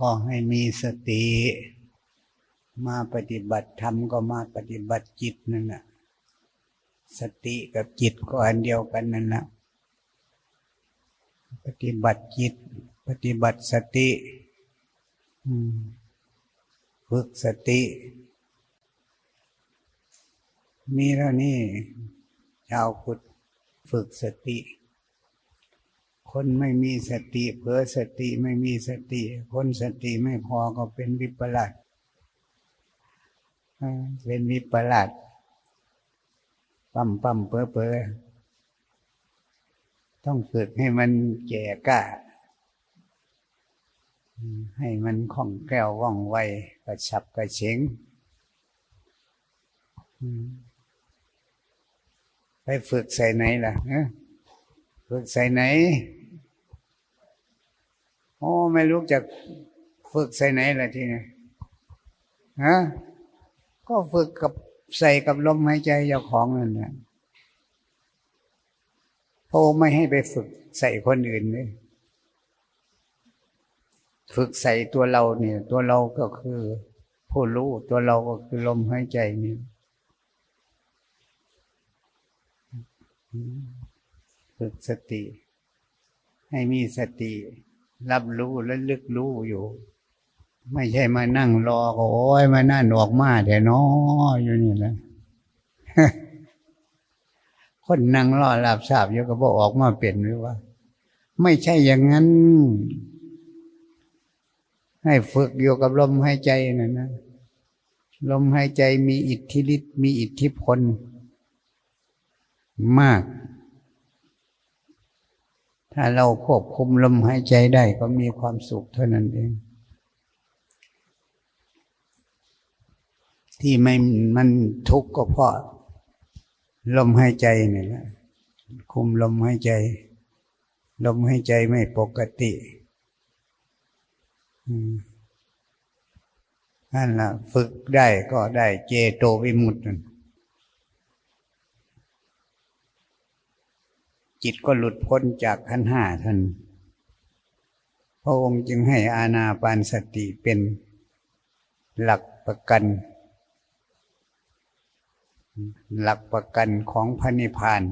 นั่งก็ให้มีสติ มาปฏิบัติธรรมก็มาปฏิบัติจิตนั่นแหละสติกับจิตก็อันเดียวกันนั่นแหละปฏิบัติจิต ปฏิบัติสติฝึกสติ มีแล้วนี่ชาวพุทธฝึกสติ คนไม่มีสติเผลอสติไม่มีสติ คนสติไม่พอก็เป็นวิปลาสเป็นวิปลาสปั๊มปั๊มเปอเปอต้องฝึกให้มันแก่กล้า ให้มันคล่องแคล่วว่องไวกระฉับกระเฉงไปฝึกใส่ไหนล่ะฝึกใส่ไหน โอ้ไม่รู้จะฝึกใส่ไหนล่ะทีนี้ฮะก็ฝึกกับใส่กับลมหายใจเจ้าของนั่นแหละโอ้ไม่ให้ไปฝึกใส่คนอื่นเลยฝึกใส่ตัวเราเนี่ย ตัวเราก็คือผู้รู้ตัวเราก็คือลมหายใจนี่ฝึกสติ ให้มีสติ รับรู้และลึกรู้อยู่ ไม่ใช่มานั่งรอก็โอ้ยมานั่นออกมาแต่น้ออยู่นี่แหละคนนั่งรอหลับสาบอยู่ก็บอกออกมาเปลี่ยนหรือว่า ไม่ใช่อย่างนั้น ให้ฝึกอยู่กับลมหายใจนะนะลมหายใจมีอิทธิฤทธิ์มีอิทธิพลมาก ถ้าเราควบคุมลมหายใจได้ก็มีความสุขเท่านั้นเอง ที่ไม่มันทุกข์ก็เพราะลมหายใจนี่แหละคุมลมหายใจ ลมหายใจไม่ปกติอนั่นละฝึกได้ก็ได้เจโตวิมุตตินั่น จิตก็หลุดพ้นจากขันห้าท่านพระองค์จึงให้อาณาปานสติเป็นหลักประกัน หลักประกันของพระนิพพาน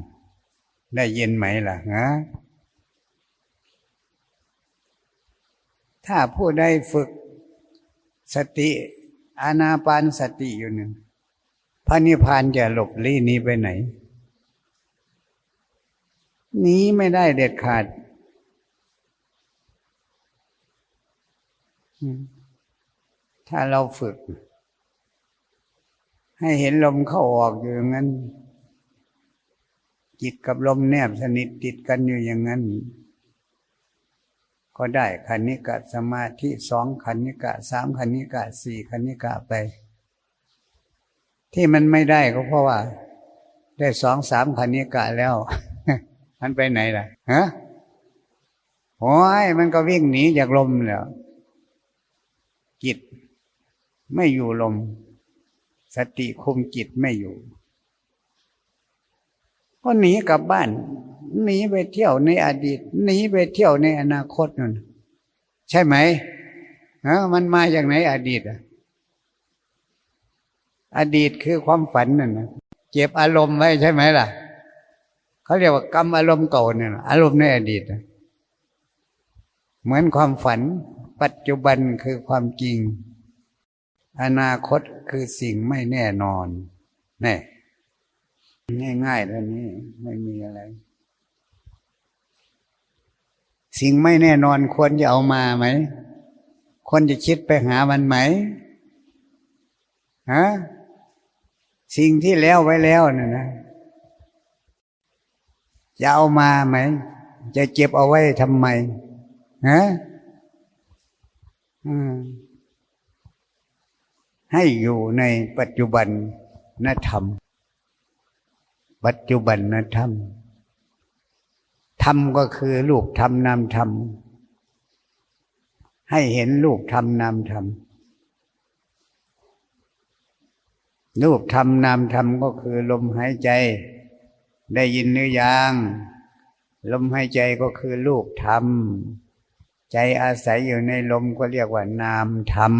ได้เยินไหมล่ะฮะถ้าผู้ใดฝึกสติอาณาปานสติอยู่หนึ่งพระนิพพานจะหลบลี้หนี้ไปไหน หนีไม่ได้เด็ดขาด ถ้าเราฝึก ให้เห็นลมเข้าออกอยู่อย่างนั้น จิตกับลมแนบสนิทติดกันอยู่อย่างนั้น ก็ได้คันนิกะสมาธิสองคันนิกะสามคันนิกะสี่คันนิกะไป ที่มันไม่ได้ก็เพราะว่า ได้สองสามคันนิกะแล้ว มันไปไหนล่ะฮะโอ้ยมันก็วิ่งหนีจากลมแล้วจิตไม่อยู่ลม สติคุมจิตไม่อยู่ ก็หนีกลับบ้าน หนีไปเที่ยวในอดีต หนีไปเที่ยวในอนาคตนั่นใช่ไหมฮะมันมาจากไหนอดีตอะอดีตคือความฝันนั่นนะเจ็บอารมณ์ไว้ใช่ไหมล่ะ เขาเรียกว่ากรรมอารมณ์เก่าเนี่ยอารมณ์ในอดีต เหมือนความฝัน ปัจจุบันคือความจริง อนาคตคือสิ่งไม่แน่นอนแน่ง่ายๆเท่านี้ไม่มีอะไร สิ่งไม่แน่นอนควรจะเอามาไหมควรจะคิดไปหามันไหมฮะสิ่งที่แล้วไว้แล้วน่ะนะ จะเอามาไหม จะเก็บเอาไว้ทำไมฮะให้อยู่ในปัจจุบันนธรรม ปัจจุบันนธรรม ธรรมก็คือลูกธรรมนามธรรม ให้เห็นลูกธรรมนามธรรม รูปธรรมนามธรรมก็คือลมหายใจ ได้ยินหรือยัง ลมหายใจก็คือลูกธรรม ใจอาศัยอยู่ในลมก็เรียกว่านามธรรม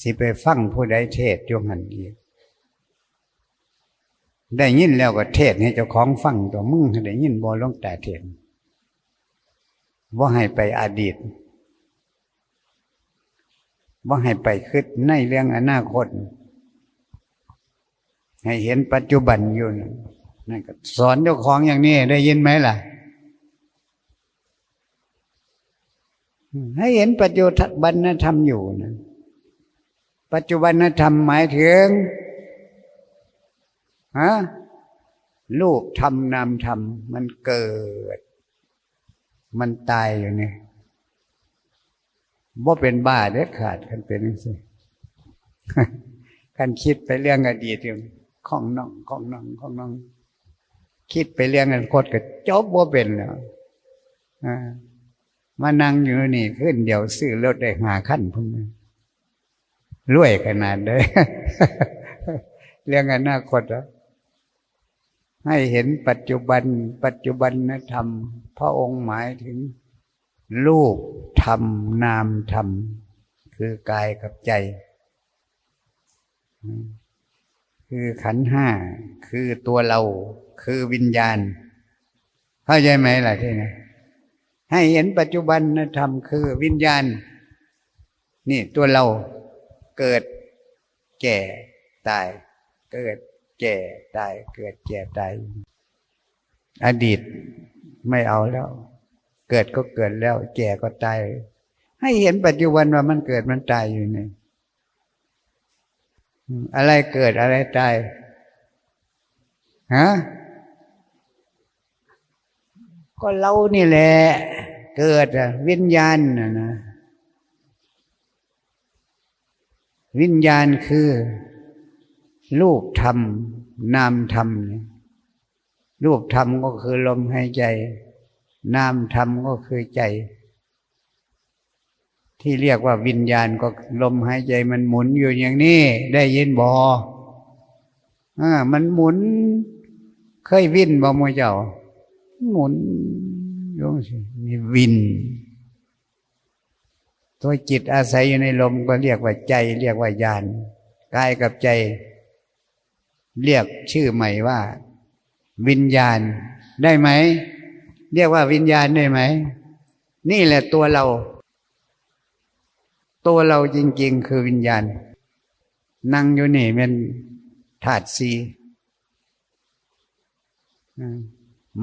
สิไปฟังผู้ใดเทศอยหันอีกได้ยินแล้วก็เทศให้เจ้าของฟังตัวมึงได้ยินบ่ลงแต่เทศว่าให้ไปอดีตว่าให้ไปคิดในเรื่องอนาคต ให้เห็นปัจจุบันอยู่นั่ นก็สอนเจ้าของอย่างนี้ได้ยินไหมล่ะ ให้เห็นปัจจุบันธรรมอยู่นะปัจจุบันธรรมหมายถึงฮะลูกทำนามทำมันเกิด มันตายอยู่นี่ว่าเป็นบ้าเด็ดขาดกันเป็นสิกันคิดไปเรื่องอดีตอยู่ของน้องของน้องของน้อง คิดไปเรื่องอนาคตก็จบว่าเป็นแล้วมานั่งอยู่นี่ขึ้นเดี๋ยวซื้อรถได้หาขั้นพุ่งรวยขนาดเลยเรื่องอนาคตอะให้เห็นปัจจุบัน ปัจจุบันธรรม พระองค์หมายถึง รูปธรรม นามธรรม คือกายกับใจ คือขันห้าคือตัวเรา คือวิญญาณ เข้าใจไหมล่ะที่นี่ให้เห็นปัจจุบันธรรมคือวิญญาณ นี่ตัวเราเกิดแก่ตาย เกิดแก่ตาย เกิดแก่ตาย อดีตไม่เอาแล้ว เกิดก็เกิดแล้ว แก่ก็ตาย ให้เห็นปัจจุบันว่ามันเกิดมันตายอยู่นี่ อะไรเกิดอะไรตายฮะก็เรานี่แหละ เกิดวิญญาณนะนะวิญญาณคือรูปธรรม นามธรรมรูปธรรมก็คือลมหายใจ นามธรรมก็คือใจ ที่เรียกว่าวิญญาณก็ลมหายใจมันหมุนอยู่อย่างนี้ ได้ยินบออ่ามันหมุน เคยวินบอมเจ้า หมุนยงสิมีวิน ตัวจิตอาศัยอยู่ในลมก็เรียกว่าใจ เรียกว่าญาณกายกับใจ เรียกชื่อใหม่ว่า วิญญาณได้ไหม เรียกว่าวิญญาณได้ไหม นี่แหละตัวเรา ตัวเราจริง ๆ คือวิญญาณ นั่งอยู่นี่เป็นถาดสี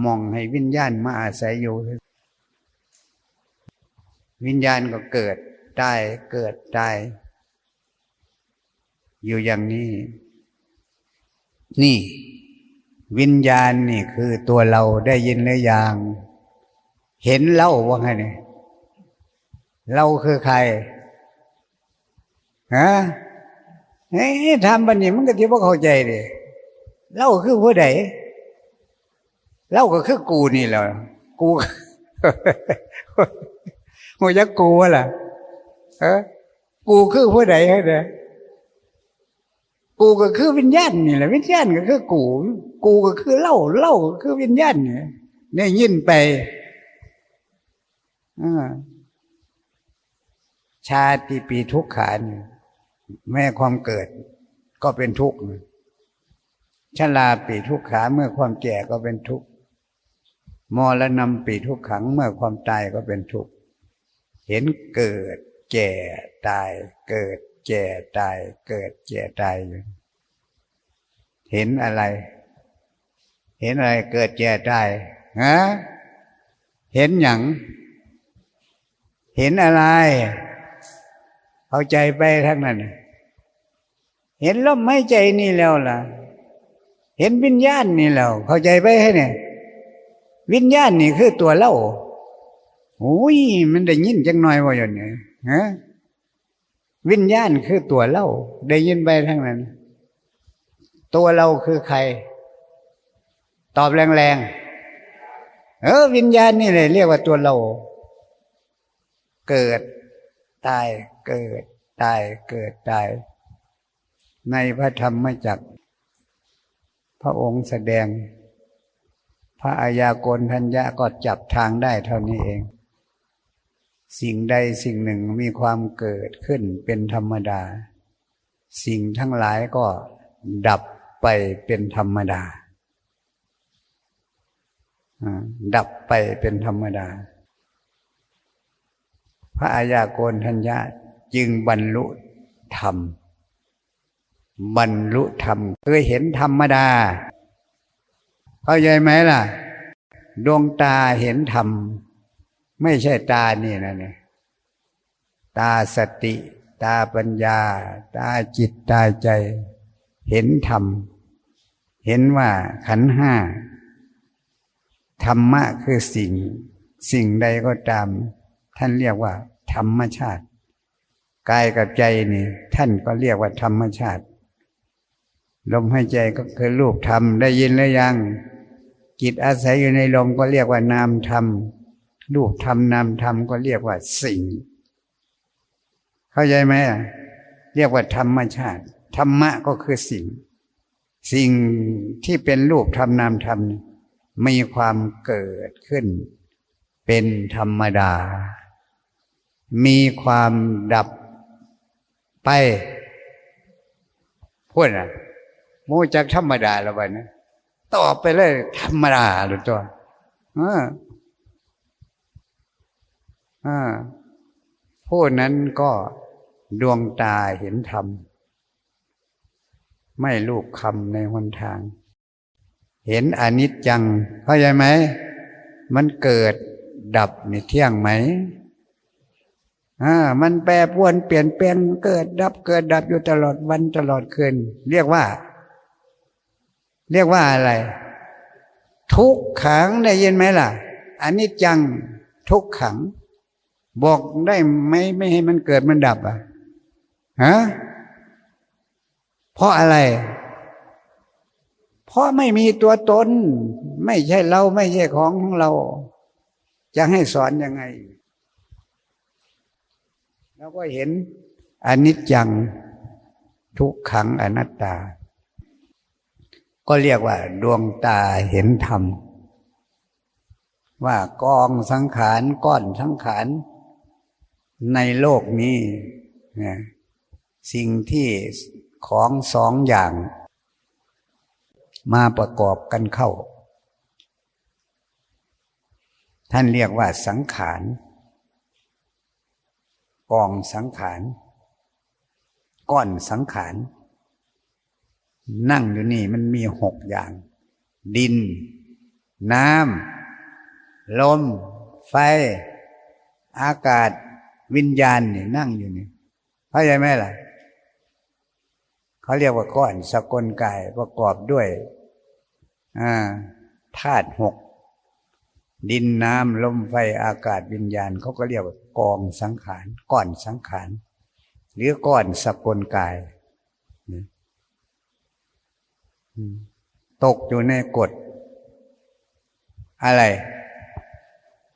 มองให้วิญญาณมาอาศัยอยู่ วิญญาณก็เกิดตายเกิดตายอยู่อย่างนี้ นี่ วิญญาณนี่คือตัวเราได้ยินหรือยังเห็นเล่าว่าไงเนี่ยเราคือใคร ฮะเฮ้ยทำบันนี้มันก็ที่พวกเข้าใจดิเล่าคือผู้ใดเล่าก็คือกูนี่แหละกูหัวยักกูวะล่ะเออกูคือผู้ใดฮะเด้กูก็คือวิญญาณนี่แหละวิญญาณก็คือกู กูก็คือเล่าเล่าก็คือวิญญาณเนี่ยนี่ยินไปอชาติปีทุกขาน แม่ความเกิดก็เป็นทุกข์ชลาปีทุกขาเมื่อความแก่ก็เป็นทุกข์มรณะปีทุกขังเมื่อความตายก็เป็นทุกข์เห็นเกิด แก่ตาย เกิด แก่ตาย เกิดแก่ตายอยู่เห็นอะไร เห็นอะไรเกิดแก่ตายฮะเห็นอย่าง เห็นอะไร เข้าใจไปทั้งนั้น เห็นลมไม่ใจนี่แล้วล่ะ เห็นวิญญาณนี่แล้ว เข้าใจไปให้เนี่ย วิญญาณนี่คือตัวเล่าโอ้ยมันได้ยินจังหน่อยว่าอย่างนี้ฮะวิญญาณคือตัวเล่า ได้ยินไปทั้งนั้น ตัวเราคือใคร ตอบแรงๆเออ วิญญาณนี่เลยเรียกว่าตัวเรา เกิด ตายเกิด ตายเกิดตาย ในพระธรรมจักร พระองค์แสดง พระอายากลทัญญาก็จับทางได้เท่านี้เอง สิ่งใดสิ่งหนึ่งมีความเกิดขึ้นเป็นธรรมดา สิ่งทั้งหลายก็ดับไปเป็นธรรมดาดับไปเป็นธรรมดา พระอายาโกนทัญญาจึงบรรลุธรรม บรรลุธรรมเคยเห็นธรรมดา เข้าใจไหมล่ะ ดวงตาเห็นธรรม ไม่ใช่ตานี่นะเนี่ยตาสติ ตาปัญญา ตาจิตตาใจ เห็นธรรม เห็นว่าขันห้าธรรมะคือสิ่ง สิ่งใดก็ตาม ท่านเรียกว่า ธรรมชาติกายกับใจนี่ ท่านก็เรียกว่าธรรมชาติ ลมหายใจก็คือรูปธรรมได้ยินหรือยังจิตอาศัยอยู่ในลมก็เรียกว่านามธรรมรูปธรรมนามธรรมก็เรียกว่าสิ่ง เข้าใจไหมเรียกว่าธรรมชาติ ธรรมะก็คือสิ่ง สิ่งที่เป็นรูปธรรมนามธรรมมีความเกิดขึ้น เป็นธรรมดา มีความดับไปพูดนะโมจากธรรมดาแล้ววันนะตอบไปเลยธรรมดาหรือตัวอ่าอ่าผู้นั้นก็ดวงตาเห็นธรรม ไม่ลูกคำในหนทาง เห็นอนิจจัง เข้าใจไหม มันเกิดดับนี่เที่ยงไหม อ่ามันแปรปรวนเปลี่ยนแปลงเกิดดับเกิดดับอยู่ตลอดวันตลอดคืน เรียกว่า เรียกว่าอะไร ทุกขังได้ยินไหมล่ะอันนี้จังทุกขัง บอกได้ไหมไม่ให้มันเกิดมันดับอะฮะเพราะอะไร เพราะไม่มีตัวตน ไม่ใช่เราไม่ใช่ของของเรา จะให้สอนยังไง เราก็เห็นอนิจจังทุกขังอนัตตา ก็เรียกว่า ดวงตาเห็นธรรม ว่ากองสังขารก้อนสังขารในโลกนี้สิ่งที่ของสองอย่าง มาประกอบกันเข้า ท่านเรียกว่าสังขาร กองสังขารก้อนสังขารนั่งอยู่นี่มันมีหกอย่าง ดิน น้ำลม ไฟ อากาศ วิญญาณนี่นั่งอยู่นี่เข้าใจไหมล่ะเขาเรียกว่าก้อนสกลกายประกอบด้วยธาตุหกดินน้ำลมไฟอากาศวิญญาณเขาก็เรียกว่า กองสังขารก้อนสังขารหรือก้อนสกลกาย ตกอยู่ในกฎ อะไร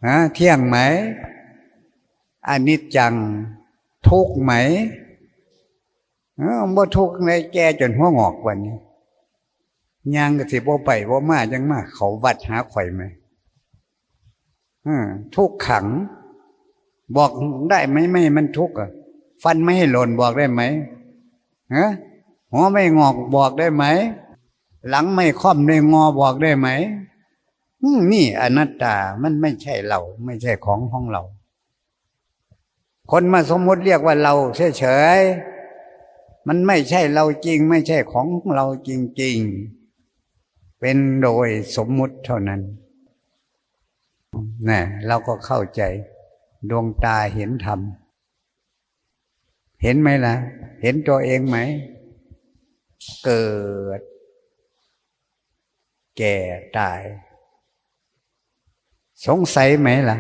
ฮะเที่ยงไหมอนิจจังทุกไหมเออบ่ทุกในแก่จนหัวงอกวันนี้ย่างก็สิบ่ไปบ่มาจังมา เขาวัดหาข่อยไหมทุกขัง บอกได้ไหมไม่มันทุกข์อะ ฟันไม่ให้หล่นบอกได้ไหมฮะหัวไม่งอกบอกได้ไหม หลังไม่ค่อมได้งอบอกได้ไหมนี่อนัตตามันไม่ใช่เรา ไม่ใช่ของของเรา คนมาสมมติเรียกว่าเราเฉยๆมันไม่ใช่เราจริง ไม่ใช่ของเราจริง ๆ เป็นโดยสมมุติเท่านั้นนี่เราก็เข้าใจ ดวงตาเห็นธรรม เห็นไหมล่ะ เห็นตัวเองไหม เกิด แก่ตาย สงสัยไหมล่ะ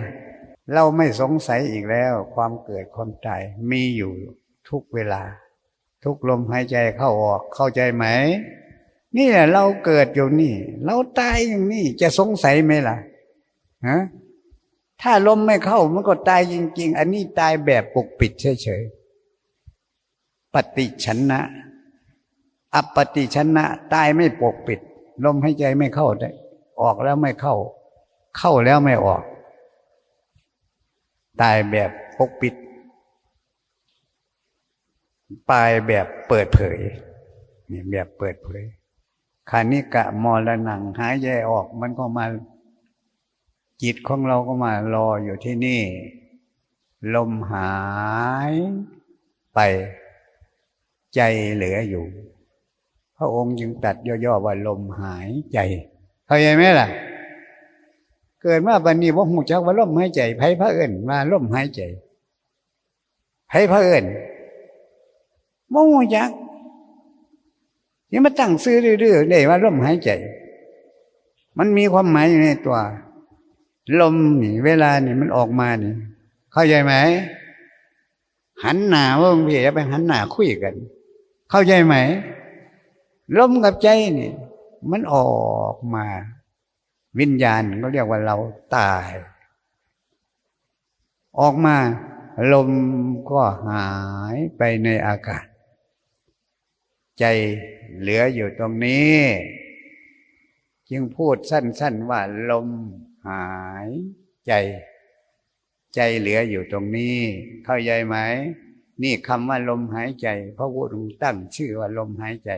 เราไม่สงสัยอีกแล้ว ความเกิดความตายมีอยู่ทุกเวลา ทุกลมหายใจเข้าออกเข้าใจไหมนี่แหละเราเกิดอยู่นี่ เราตายอย่างนี้จะสงสัยไหมล่ะฮะ ถ้าลมไม่เข้ามันก็ตายจริง ๆ อันนี้ตายแบบปกปิดเฉยๆ ปฏิชนะ อัปปฏิชนะ ตายไม่ปกปิด ลมหายใจไม่เข้าได้ออกแล้วไม่เข้า เข้าแล้วไม่ออก ตายแบบปกปิดปลายแบบเปิดเผยนี่แบบเปิดเผยคานิกะมรณังหายใจออกมันก็มา จิตของเราก็มารออยู่ที่นี่ ลมหายไปใจเหลืออยู่ พระองค์จึงตัดย่อๆว่าลมหายใจเข้าใจไหมล่ะ เกิดมาบันนี้ว่าหูจักว่าลมหายใจไพ่พระเอิญมาลมหายใจไพ่พระเอิญว่าหูจักนี่มาตั้งซื้อเรื่อยๆได้ว่าลมหายใจ มันมีความหมายอยู่ในตัว ลมนี่ เวลานี่มันออกมานี่ เข้าใจไหมหันหน้าว่าพี่จะไปหันหน้าคุยกัน เข้าใจไหมลมกับใจนี่มันออกมา วิญญาณก็เรียกว่าเราตาย ออกมา ลมก็หายไปในอากาศ ใจเหลืออยู่ตรงนี้ จึงพูดสั้น ๆว่าลม หายใจ ใจเหลืออยู่ตรงนี้ เข้าใจไหมนี่คำว่าลมหายใจพระพุทธองค์ตั้งชื่อว่าลมหายใจ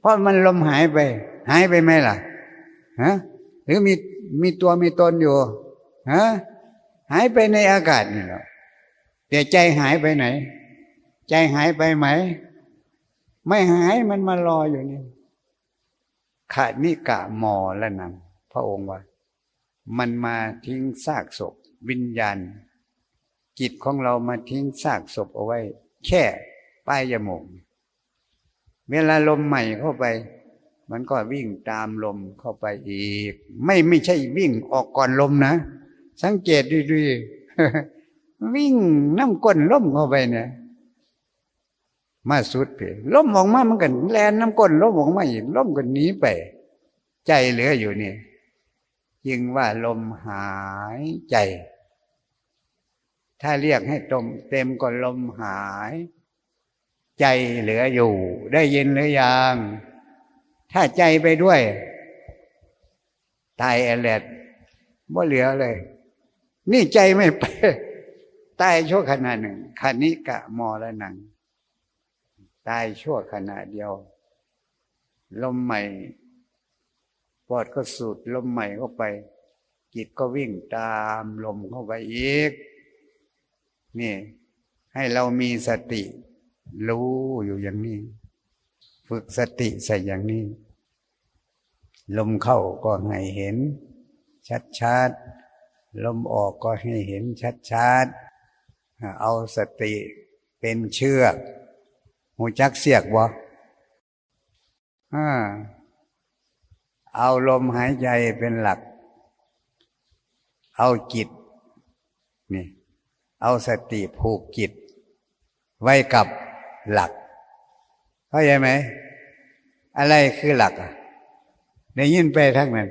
เพราะมันลมหายไป หายไปไหมล่ะฮะหรือมีมีตัวมีตนอยู่ฮะหายไปในอากาศนี่หรอแต่ใจหายไปไหน ใจหายไปไหม ไม่หายมันมารออยู่นี่ขาดนิกะมอและนำพระองค์ว่า มันมาทิ้งซากศพวิญญาณ จิตของเรามาทิ้งซากศพเอาไว้ แค่ป้ายยมกเวลาลมใหม่เข้าไป มันก็วิ่งตามลมเข้าไปอีก ไม่ไม่ใช่วิ่งออกก่อนลมนะ สังเกตดูๆวิ่งน้ำก้นลมเข้าไปเนี่ยมาสุดเพลมออกมามันกันแลนน้ำก้นลมออกมาอีกลมก็หนีไป ใจเหลืออยู่นี่ จึงว่าลมหายใจ ถ้าเรียกให้ตรงเต็มก็ลมหาย ใจเหลืออยู่ ได้ยินหรือยัง ถ้าใจไปด้วย ตายแอลเลดบ่เหลือเลย นี่ใจไม่ไปตายชั่วขณะหนึ่งคณิกะมอละนัง ตายชั่วขณะเดียว ลมใหม่ อดก็สูดลมใหม่เข้าไป จิตก็วิ่งตามลมเข้าไปอีก นี่ ให้เรามีสติ รู้อยู่อย่างนี้ ฝึกสติใส่อย่างนี้ ลมเข้าก็ให้เห็น ชัดชัดลมออกก็ให้เห็นชัดชัดเอาสติเป็นเชือกหูจักเสียกบ่อ่า เอาลมหายใจเป็นหลัก เอาจิตนี่เอาสติผูกจิต ไว้กับหลักเข้าใจไหม อะไรคือหลักอะได้ยินไปทั้งนั้น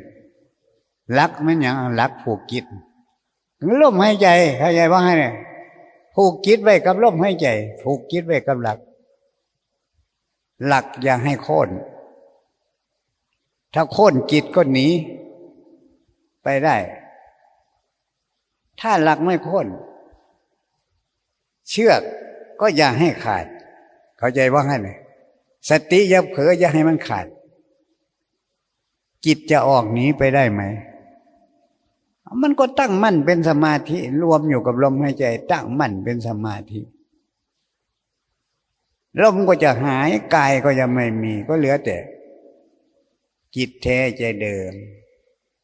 หลักมันอย่างหลักผูกจิตลมหายใจเข้าใจว่าไงเนี่ยผูกจิตไว้กับลมหายใจ ผูกจิตไว้กับหลัก หลักอย่าให้โค่น ถ้าโค่นจิตก็หนี ไปได้ ถ้าหลักไม่โค่นเชือกก็อย่าให้ขาด เข้าใจว่าไงสติอย่าเผลออย่าให้มันขาด จิตจะออกหนีไปได้ไหม มันก็ตั้งมั่นเป็นสมาธิ รวมอยู่กับลมหายใจ ตั้งมั่นเป็นสมาธิลมก็จะหายกายก็จะไม่มี ก็เหลือแต่ จิตแท้ใจเดิม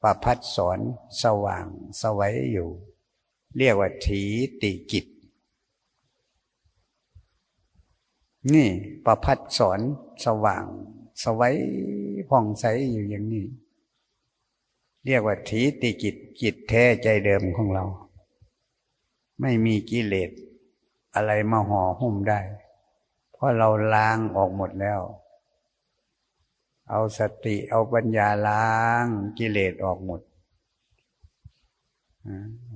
ประพัดสอนสว่างสวัยอยู่ เรียกว่าถีติกิจ นี่ประพัดสอนสว่างสวัยผ่องใสอยู่อย่างนี้ เรียกว่าถีติกิจจิตแท้ใจเดิมของเรา ไม่มีกิเลสอะไรมาห่อหุ้มได้ เพราะเราล้างออกหมดแล้ว เอาสติเอาปัญญาล้างกิเลสออกหมด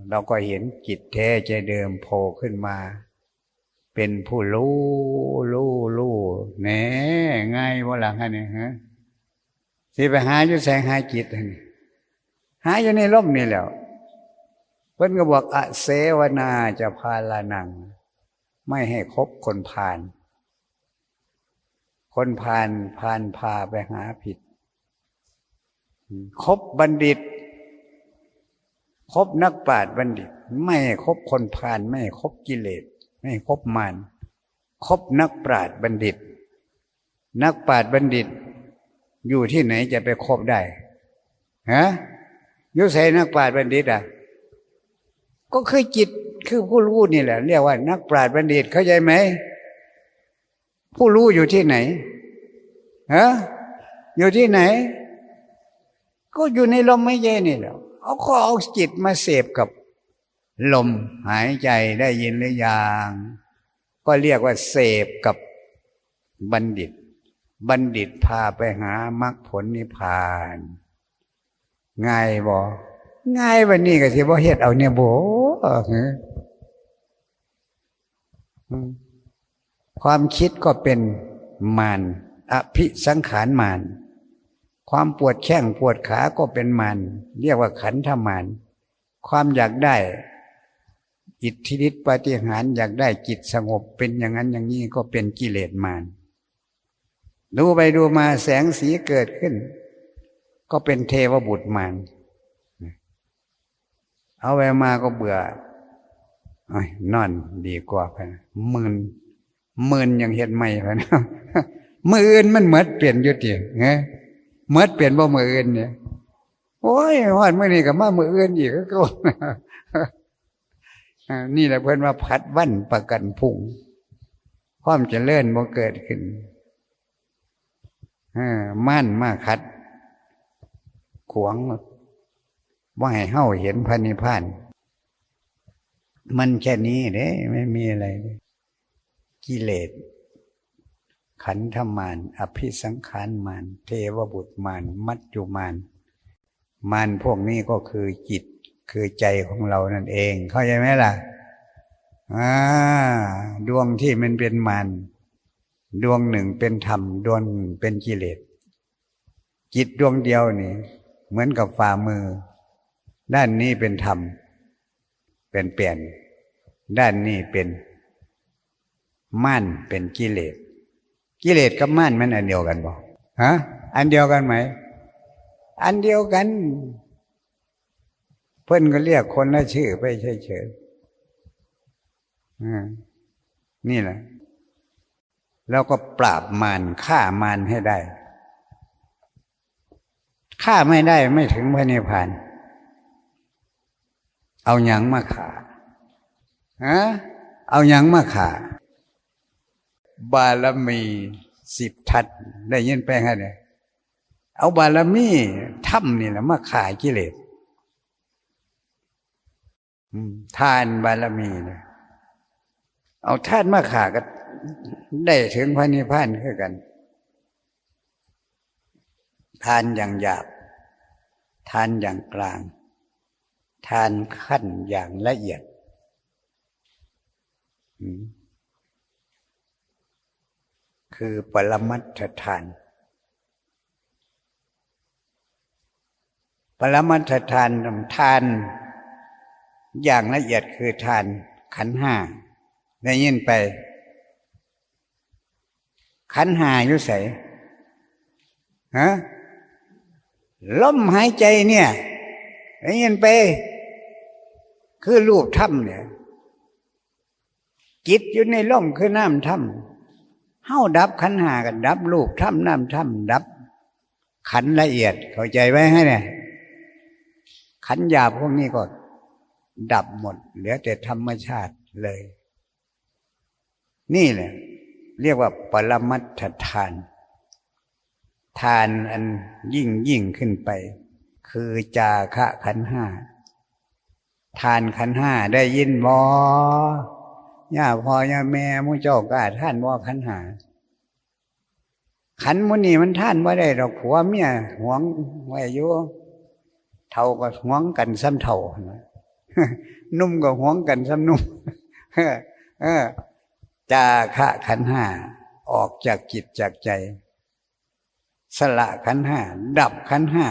เราก็เห็นจิตแท้ใจเดิมโผล่ขึ้นมา เป็นผู้รู้รู้รู้แหนง่ายว่าหลังฮะเนี่ยฮะสิไปหาอยู่แสงหาจิตนี่หาอยู่ในร่มนี่แล้วเพิ่นก็บอกอเสวนาจะพาลานัง ไม่ให้คบคนพาล คนพาลพาลพาไปหาผิด คบบัณฑิต คบนักปราชญ์บัณฑิต ไม่คบคนพาลไม่คบกิเลส ไม่คบมารคบนักปราชญ์บัณฑิต นักปราชญ์บัณฑิต อยู่ที่ไหนจะไปคบได้ฮะยุใสนักปราชญ์บัณฑิตอะ ก็คือจิตคือผู้รู้นี่แหละ เรียกว่า นักปราชญ์บัณฑิตเข้าใจไหม ผู้รู้อยู่ที่ไหนฮะอยู่ที่ไหน ก็อยู่ในลมไม่เย็นนี่แหละเอาก็เอาจิตมาเสพกับลมหายใจได้ยินหรือยังก็เรียกว่าเสพกับบัณฑิต บัณฑิตพาไปหามรรคผลนิพพาน ง่ายบ่ง่ายวันนี้ก็สิบ่เฮ็ดเอาเนี่ยโบ ความคิดก็เป็นมารอภิสังขารมารความปวดแข้งปวดขาก็เป็นมารเรียกว่าขันธมารความอยากได้ อิทธิฤทธิปฏิหารอยากได้จิตสงบเป็นอย่างนั้นอย่างนี้ก็เป็นกิเลสมารดูไปดูมาแสงสีเกิดขึ้น ก็เป็นเทวบุตรมารเอาไปมาก็เบื่ออนอนดีกว่าไปมื่น มื่นยังเห็นไม่ไปนะมืออื่นมันเหมือนเปลี่ยนยุติไงเมื่อเปลี่ยนบ่มืออื่นเนี่ยโอ้ยหอดมื่อนี้กับมามืออื่นอีกก็นี่แหละเพื่อนว่าพัดวันประกันพุ่งความจะเลื่อนบ่เกิดขึ้นมั่นมากคัด ขวงว่าให้เฮาเห็นพันิพาน มันแค่นี้เด้ไม่มีอะไรเลย กิเลส ขันธมานอภิสังขารมานเทวบุตรมานมัจจุมานมานพวกนี้ก็คือจิตคือใจของเรานั่นเอง เข้าใจไหมล่ะอ่าดวงที่มันเป็นมานดวงหนึ่งเป็นธรรม ดวงเป็นกิเลส จิตดวงเดียวนี่เหมือนกับฝ่ามือ ด้านนี้เป็นธรรมเป็นเปลี่ยน ด้านนี้เป็น ม่านเป็นกิเลส กิเลสกับม่านมันอันเดียวกันบอกฮะอันเดียวกันไหม อันเดียวกัน เพื่อนก็เรียกคนละชื่อไปเฉยๆนี่แหละแล้วก็ปราบมารฆ่ามารให้ได้ฆ่าไม่ได้ไม่ถึงพระนิพพาน เอาอยัางมาขาฮะเอาอยัางมาขา บารมีสิบทัดได้ยินแปลงอะไรเอาบารมีถ้ำนี่แหละมาขายกิเลสทานบารมีเนี่ยเอาทานมาขาก็ได้ถึงพระนิพพานคือกัน ทานอย่างหยาบ ทานอย่างกลาง ทานขั้นอย่างละเอียด คือปรมัตถทาน ปรมัตถทานทาน อย่างละเอียดคือทานขันห้าได้ยินไป ขันหาอยู่ใสฮะลมหายใจเนี่ยได้ยินไป คือรูปถ้ำเนี่ยจิตอยู่ในล่มคือน้ำถ้ำ เฮ้าดับขันหากันดับลูกถ้ำน้ำถ้ำดับ ขันละเอียดเข้าใจไว้ให้เนี่ยขันหยาบพวกนี้ก็ดับหมด เหลือแต่ธรรมชาติเลย นี่แหละเรียกว่าปรมัตถทาน ทานอันยิ่งยิ่งขึ้นไป คือจาคะขันห้า ทานขันห้าได้ยินบอ ย่าพ่อย่าแม่มูเจ้ากาท่านว่าขันหา ขันมุนีมันท่านว่าได้ดอกผัวเมียหวงไว้อยู่เท่าก็หวงกันซ้ำเท่านุ่มก็หวงกันซ้ำนุ่มเออจาคะขันห้าออกจากจิตจากใจ สละขันห้าดับขันห้า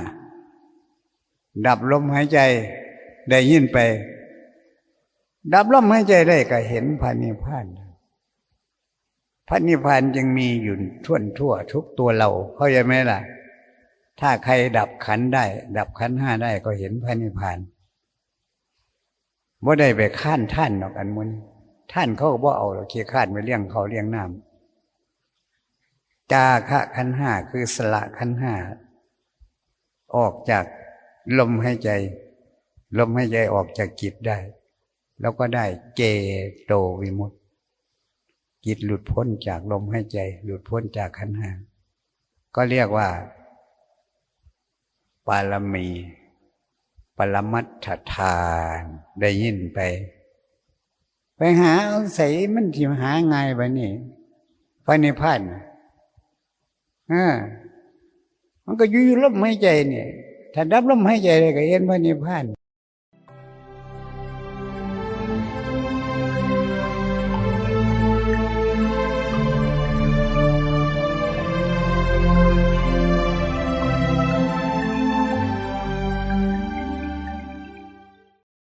ดับลมหายใจได้ยินไป ดับลมหายใจได้ก็เห็นพระนิพพานพระนิพพานยังมีอยู่ทั่วทั่ว ทุกตัวเราเข้าใจไหมล่ะ ถ้าใครดับขันได้ ดับขันห้าได้ก็เห็นพระนิพพานว่าได้ไปข้านท่านหรอกอันมุนท่านเขาก็บ่เอาหรอกเคียข้านไปเลี้ยงเขาเลี้ยงน้ำจาคะขันห้าคือสละขันห้าออกจากลมหายใจ ลมหายใจออกจากจิตได้ แล้วก็ได้เจโตวิมุตติจิตหลุดพ้นจากลมหายใจ หลุดพ้นจากขันหาก็เรียกว่า ปารมี ปรมัตถทาน ได้ยินไป ไปหาเอาใส่มันที่หาไงไปนี่พระนิพพานน่ะอ่ามันก็อยู่ลมหายใจเนี่ยถ้าดับลมหายใจเลยก็เห็นพระนิพพาน